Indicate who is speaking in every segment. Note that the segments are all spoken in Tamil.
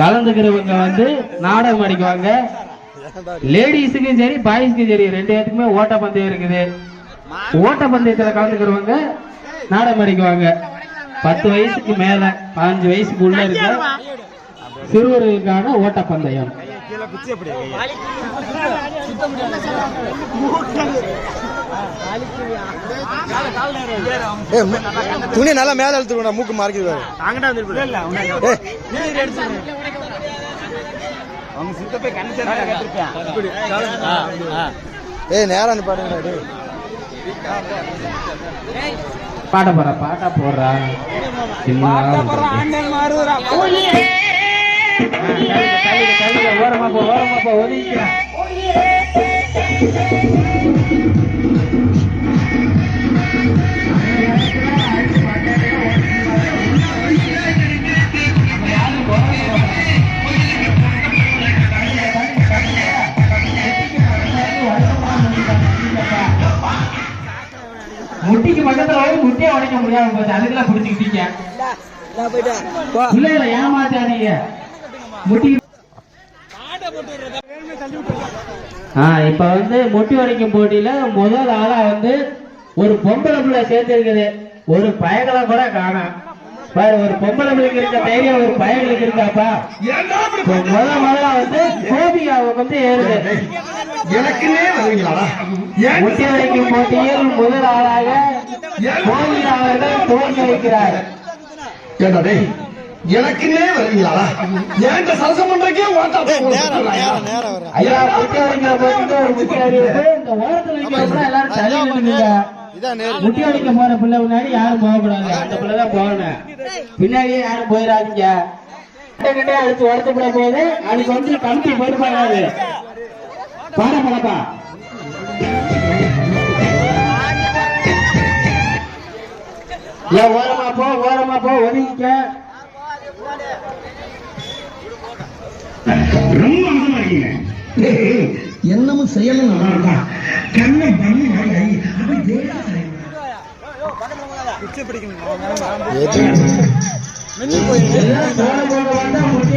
Speaker 1: கலந்துக்கிறவங்க வந்து நாடகம் அடிக்குவாங்க. லேடிஸுக்கும் சரி பாய்ஸ்க்கும் சரி ரெண்டு இடத்துக்குமே ஓட்ட பந்தயம் இருக்குது. ஓட்ட பந்தயத்துல கலந்துக்கிறவங்க நாடகம் அடிக்குவாங்க. பத்து வயசுக்கு மேல பதினஞ்சு வயசுக்கு உள்ள இருக்க சிறுவர்களுக்கான ஓட்ட
Speaker 2: ஏய், மு- துணி நல்லா மேல இழுத்துக்கணும் மூக்கு மறைக்குது பாரு. ஏய், ஏய் நேரா வந்து பாருங்க டேய்.
Speaker 1: பாட போற பாட்டா போடுறா ஓரமா போ ஓரமா போ ஒதுங்கிக்கிறேன் முட்டிக்கு பக்கத்துல போய் முட்டியை உடைக்க போச்சு அதுக்கெல்லாம் பிடிச்சிக்கிட்டீங்க. பிள்ளைகளை ஏமாத்தாதீங்க முட்டி ஆ இப்ப வந்து முட்டி உடைக்கும் போட்டியில முதல் ஆளா வந்து ஒரு பொம்பளை பிள்ளை சேர்த்திருக்குது ஒரு பயகளை கூட காணோம் பாரு ஒரு பொம்பளை பிள்ளைக்கு இருக்க தைரியம் ஒரு பயங்களுக்கு இருக்காப்பா? முத முதல்ல வந்து கோபிகாவுக்கு வந்து ஏறுது.
Speaker 3: எனக்குன்னே
Speaker 1: முட்டி உடைக்கும் போட்டியில் முதல் ஆளாக கோபிகா அவர்கள் துவங்கி வைக்கிறார்
Speaker 3: எனக்குன்னே வருவீங்களாடா என்கிட்ட சரசம் பண்றக்கே ஓட்டா
Speaker 1: ஐயா முட்டி உடைக்கிற போட்டிக்கு ஒரு முக்கிய அறிவிப்பு இந்த ஓரத்துல நிக்கிறவங்க எல்லாரும் தள்ளி நின்னுங்க
Speaker 2: இதான் நேரு
Speaker 1: முட்டி அடிக்க போற பிள்ளை முன்னாடி யாரும் போகக்கூடாது. அந்த பிள்ளை தான் போகணும். பின்னாடியே யாரும் போயிடாதீங்க. கிட்டே அடிச்சு உடச்சு விட போது அதுக்கு வந்து கமிட்டி பொறுப்பாகாது பாட ஏன் ஓரமா போ ஓரமா போ ஒதுங்கிக்க.
Speaker 3: ரொம்ப இருக்கீங்க என்னமும் செய்யணும் நல்லா இருக்கா கண்ணை பண்ணி மாதிரி ஆகி, அப்படி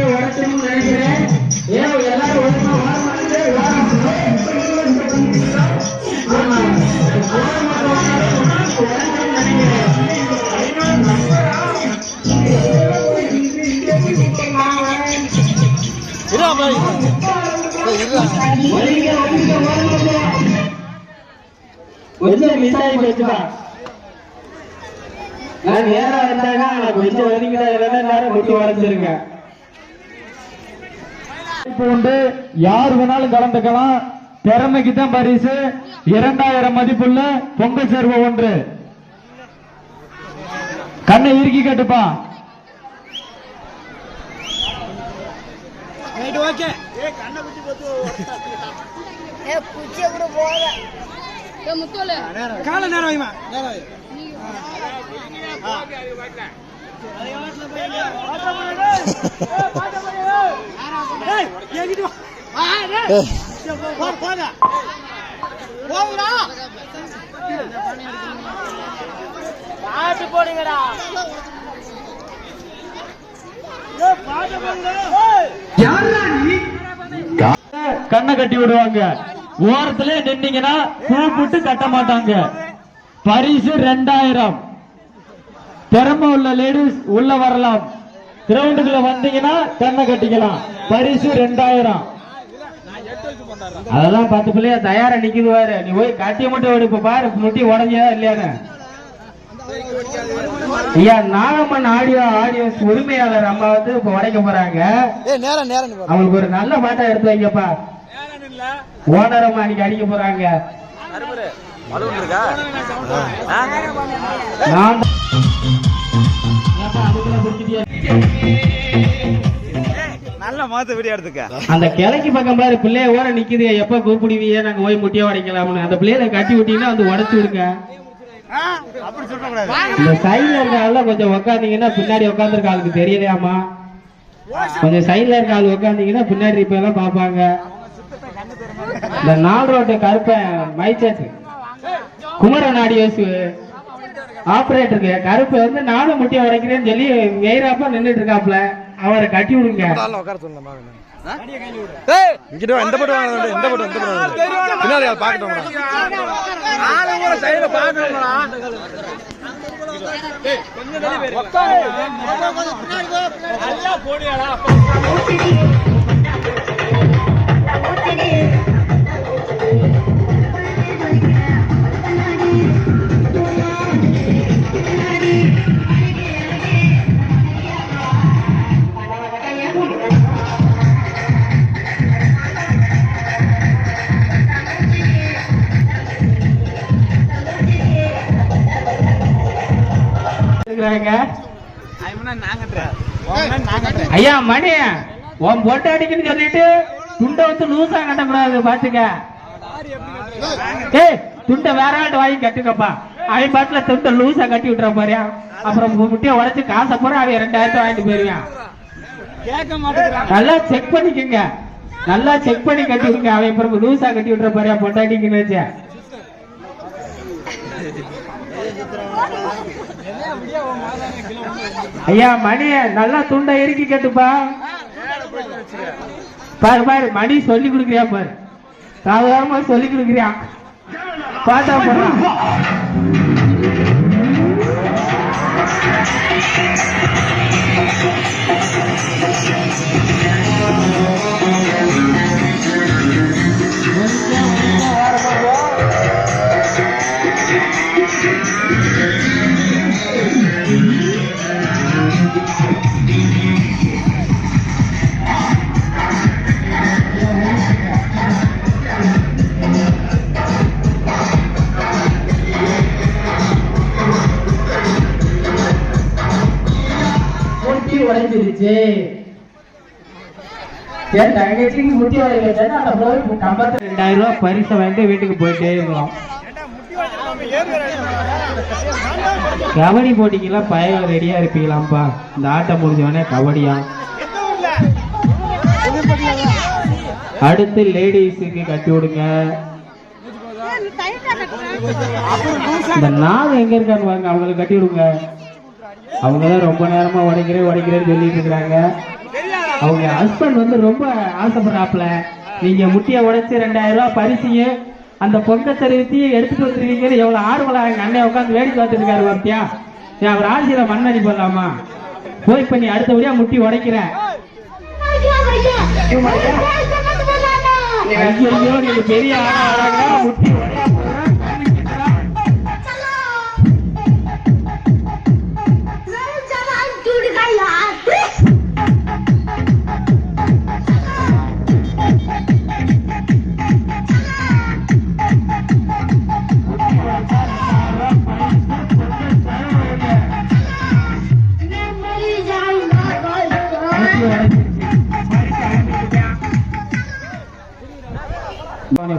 Speaker 1: உடச்சணும்னு நினைக்கிறேன் ஏன் எல்லாரும் ஆகி போச்சுப்பா நான் நேரா வந்தாங்க கொஞ்சம் ஒதுங்கிட்டா இல்லைன்னா எல்லாரும் முட்டி
Speaker 4: இப்போ உண்டு. யார் வேணாலும் கலந்துக்கலாம். திறமைக்கு தான் பரிசு. இரண்டாயிரம் மதிப்புள்ள பொங்கல் சேர்வு ஒன்று. கண்ணை இறுக்கி கட்டுப்பா.
Speaker 5: ஏ
Speaker 2: கால நேரம் வைமா.
Speaker 5: பாட்டு போடுங்கடா
Speaker 4: கண்ணை கட்டி விடுவாங்க. ஓரத்துல நின்னீங்கன்னா கூப்பிட்டு கட்ட மாட்டாங்க. பரிசு ரெண்டாயிரம். திறமை உள்ள லேடிஸ் உள்ள வரலாம். கிரவுண்டுக்குள்ள வந்தீங்கன்னா கண்ணை கட்டிக்கலாம். பரிசு ரெண்டாயிரம்.
Speaker 1: அதெல்லாம் பத்து பிள்ளைய தயாரா நிக்குது பாரு. நீ போய் கட்டிய மட்டும் எடுப்ப பாரு முட்டி உடஞ்சா இல்லையான்னு. ஐயா நாகம்மன் ஆடியோ ஆடியோ உரிமையாளர் அம்மா வந்து இப்ப உடைக்க போறாங்க. அவங்களுக்கு ஒரு நல்ல பாட்டை எடுத்து வைங்கப்பா. ஓனர் அம்மா அன்னைக்கு அடிக்க போறாங்க. நான்?
Speaker 2: நல்ல மாத்த வீடியோ எடுத்துக்க.
Speaker 1: அந்த கிழக்கு பக்கம் பாரு பிள்ளைய ஓர நிக்குது. எப்ப கூப்பிடுவீங்க? நாங்க போய் முட்டிய உடைக்கலாம்னு. அந்த பிள்ளைய கட்டி விட்டீங்கன்னா வந்து உடைச்சு விடுங்க.
Speaker 2: அப்படி
Speaker 1: இந்த சைடுல இருக்க கொஞ்சம் உக்காந்தீங்கன்னா பின்னாடி உட்காந்துருக்க ஆளுக்கு தெரியலையாமா கொஞ்சம் சைடுல இருக்க ஆள் உட்காந்தீங்கன்னா பின்னாடி இப்ப எல்லாம் பாப்பாங்க இந்த நாலு ரோட்டு கருப்பன் மைச்சேட் குமரன் ஆடியோஸ் ஆபரேட்டருக்கு கருப்பு வந்து நானும் முட்டியை உடைக்கிறேன்னு சொல்லி மெயிராப்பா நின்னுட்டு இருக்காப்ல அவரை கட்டி விடுங்க.
Speaker 2: இங்கிட்ட வாங்க. பின்னாடி ஆள் பார்க்கட்டும்
Speaker 1: மணி. உன் பொட்டை அடிக்குன்னு சொல்லிட்டு துண்டை வந்து லூசா கட்டக்கூடாது பாத்துக்க. ஏய் துண்டை வேற ஆள்கிட்ட வாங்கி கட்டுக்கப்பா. அவன் பாட்டுல துண்டை லூசா கட்டி விட்டுற மாதிரியா? அப்புறம் முட்டியை முட்டையை காசை போற அவன் ரெண்டாயிரத்தை வாங்கிட்டு போயிருவான். நல்லா செக் பண்ணிக்கங்க. நல்லா செக் பண்ணி கட்டி அவன் அப்புறம் லூசா கட்டி விட்டுற பாரியா பொட்டாட்டிக்குன்னு வச்சேன் ஐயா மணி நல்லா துண்டை இறுக்கி கேட்டுப்பா. பாரு பாரு மணி சொல்லி கொடுக்குறியா பாரு. சாதாரணமா சொல்லி கொடுக்குறியா? பாத்தா போறான் Thank you. என் தங்கச்சிக்கு அந்த போய் கம்பத்து ரெண்டாயிரம் ரூபாய் பரிசை வாங்கிட்டு வீட்டுக்கு போயிட்டே இருக்கிறோம் கபடி போட்டிக்கெல்லாம் பையன் ரெடியா இருப்பீங்களாம்ப்பா. இந்த ஆட்டம் முடிஞ்சவொடனே கபடியா? அடுத்து லேடிஸுக்கு கட்டி விடுங்க. இந்த நாள் எங்க இருக்கான்னு பாருங்க. அவங்களுக்கு கட்டி விடுங்க. அவங்க தான் ரொம்ப நேரமா உடைக்கிறேன் உடைக்கிறேன்னு சொல்லிட்டு இருக்கிறாங்க. அவங்க ஹஸ்பண்ட் வந்து ரொம்ப ஆசைப்படுறாப்ல நீங்க முட்டிய உடைச்சு ரெண்டாயிரம் ரூபாய் பரிசையும் அந்த பொங்க தெரிவித்தையும் எடுத்துட்டு வந்துருக்கீங்கன்னு எவ்வளவு ஆர்வலா எங்க அண்ணன் உட்காந்து வேடிக்கை பார்த்துட்டு பார்த்தியா நீ அவர் ஆட்சியில மண்ணடி போடலாமா? போய் பண்ணி அடுத்தபடியா முட்டி உடைக்கிறேன் ஐயோ நீங்க பெரிய ஆளா முட்டி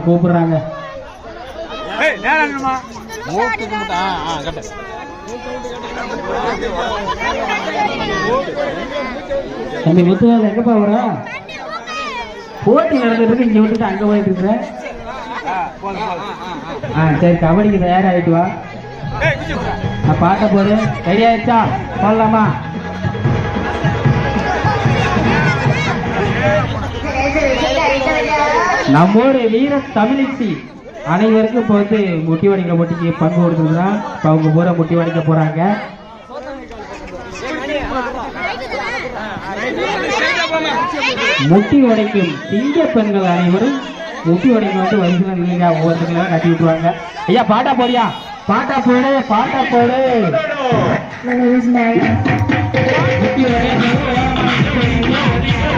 Speaker 1: கூப்பிடுறாங்க. தம்பி முத்துவேல் எங்கப்பா வர போட்டி நடந்துட்டு இருக்கு இங்க விட்டுட்டு அங்க போயிட்டு இருக்கிற. ஆ சரி கபடிக்கு தயாராகிட்டு வா. நான் பாட்ட போது ரெடி ஆயிடுச்சா? போடலாமா? நம்மோட வீர தமிழிச்சி அனைவருக்கும் இப்போ வந்து முட்டி வடிக்கிற போட்டிக்கு பங்கு கொடுத்துருந்தான் இப்போ அவங்க பூரா முட்டி வடிக்க போறாங்க. முட்டி உடைக்கும் திங்க பெண்கள் அனைவரும் முட்டி உடைக்கும் வந்து வரிசையில் நீங்க ஒவ்வொருத்தங்களும் கட்டி விட்டுருவாங்க. ஐயா பாட்டா போறியா பாட்டா போடு பாட்டா போடு.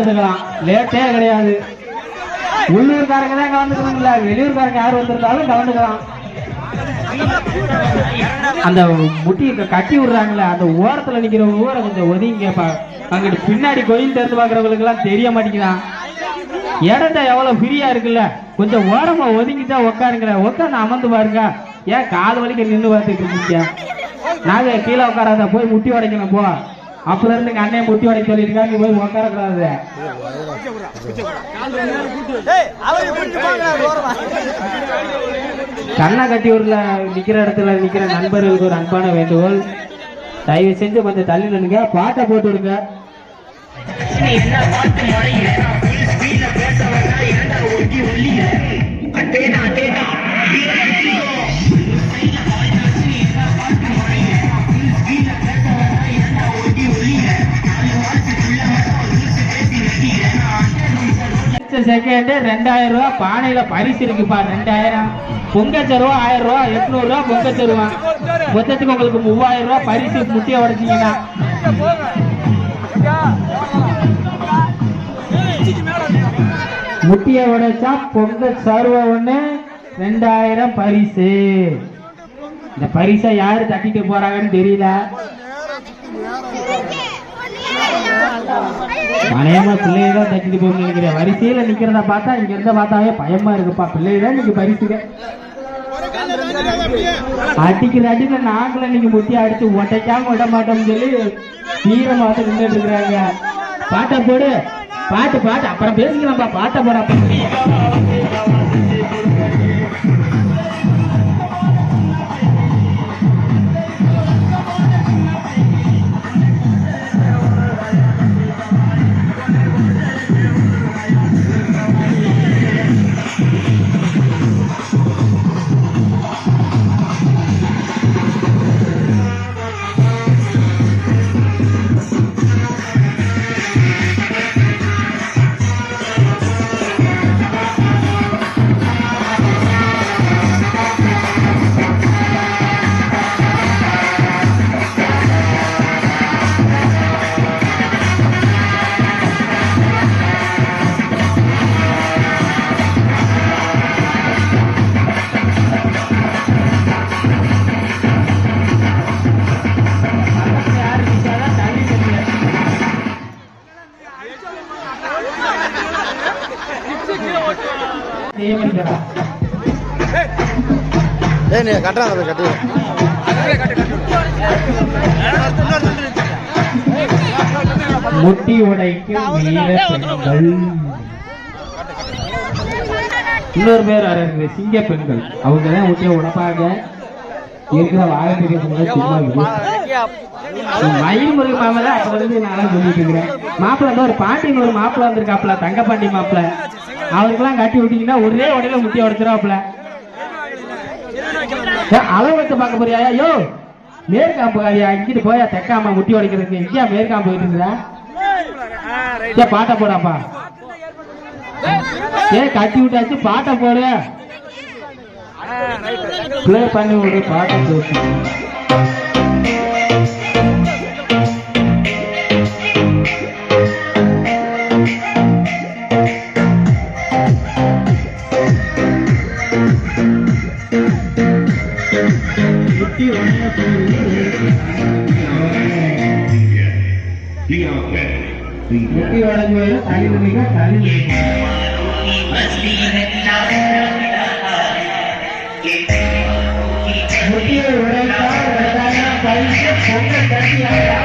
Speaker 1: இருந்துக்கலாம். லேட்டே கிடையாது. உள்ளூர்காரங்க தான் கலந்துக்கணும்ல வெளியூர்காரங்க யார் வந்திருந்தாலும் கலந்துக்கலாம். அந்த முட்டியை கட்டி விடுறாங்களே அந்த ஓரத்துல நிக்கிறவங்க ஊரை கொஞ்சம் ஒதுங்க அங்கிட்டு பின்னாடி கோயில் திறந்து பாக்குறவங்களுக்கு எல்லாம் தெரிய மாட்டேங்குதான் இடத்த எவ்வளவு ஃப்ரீயா இருக்குல்ல. கொஞ்சம் ஓரமா ஒதுங்கிட்டா உட்காருங்க உட்காந்து அமர்ந்து பாருங்க. ஏன் கால் வலிக்க நின்று பார்த்துட்டு இருக்கீங்க நாங்க கீழே உட்காராத போய் முட்டி உடைக்கணும் போ. அப்பல இருந்து எங்க அண்ணன் முட்டி உடைக்க சொல்லியிருக்காங்க நீ போய் உட்கார கூடாது கண்ணை கட்டி ஊர்ல நிக்கிற இடத்துல நிக்கிற நண்பர்களுக்கு ஒரு அன்பான வேண்டுகோள். தயவு செஞ்சு கொஞ்சம் தள்ளி நின்னுங்க பாட்டை போட்டு விடுங்க. செகண்ட் ரெண்டாயிரம் ரூபாய் பானையில பரிசு இருக்குப்பா ரெண்டாயிரம். பொங்கச்சருவா ஆயிரம் ரூபா எட்நூறு ரூபா பொங்கச்சருவா. மொத்தத்துக்கு உங்களுக்கு மூவாயிரம் ரூபாய் பரிசு முட்டிய உடைச்சீங்கன்னா. முட்டிய உடைச்சா பொங்க சருவ ஒண்ணு ரெண்டாயிரம் பரிசு. இந்த பரிசை யாரு தட்டிட்டு போறாங்கன்னு தெரியல. மனையமா பிள்ளையை தான் தட்டிட்டு போகணும்னு நினைக்கிறேன். வரிசையில நிக்கிறத பார்த்தா இங்க இருந்த பார்த்தாவே பயமா இருக்குப்பா. பிள்ளைய தான் இன்னைக்கு பரிசுங்க அடிக்கிற அடியில நாங்களும் இன்னைக்கு முட்டி அடிச்சு உடைக்காம விட மாட்டோம்னு சொல்லி தீரமாக நின்றுட்டு இருக்கிறாங்க. பாட்டை போடு. பாட்டு பாட்டு. அப்புறம் பேசிக்கலாம்ப்பா. பாட்டை போட
Speaker 2: ஏய் நீ கட்டுறாங்க போய் கட்டு.
Speaker 1: முட்டி உடைக்கும் இன்னொரு பேர் இருக்குது? சிங்க பெண்கள். அவங்க தான் முட்டியை உடைப்பாங்க. இருக்கிற இல்லை. மயில் முருகன் மாமா தான் அப்ப இருந்து நான் சொல்லிட்டு இருக்கிறேன். மாப்பிள்ள வந்து ஒரு பாண்டின்னு ஒரு மாப்பிள்ள வந்திருக்காப்ல தங்க பாண்டி மாப்பிள்ள. அவருக்கெல்லாம் கட்டி விட்டீங்கன்னா ஒரே உடையில முட்டியை உடைச்சிருவாப்ல அளவு வச்சு பார்க்க போறியா? ஐயோ மேற்காம் போகாதியா இங்கிட்டு போயா தெக்காம முட்டி உடைக்கிறதுக்கு. எங்கேயா மேற்காம்பு போயிட்டு இருக்கிறா ஏ பாட்டை போடாப்பா. ஏ கட்டி விட்டாச்சு பாட்டை போடு. பிளே பண்ணி விடு பாட்டை போட்டு முட்டி உடஞ்சு போயிடும் தள்ளி நிற்க தள்ளி நிற்க முட்டியை உடைத்தால் ரெண்டாயிரம் பரிசு பொங்கல் கட்டியாக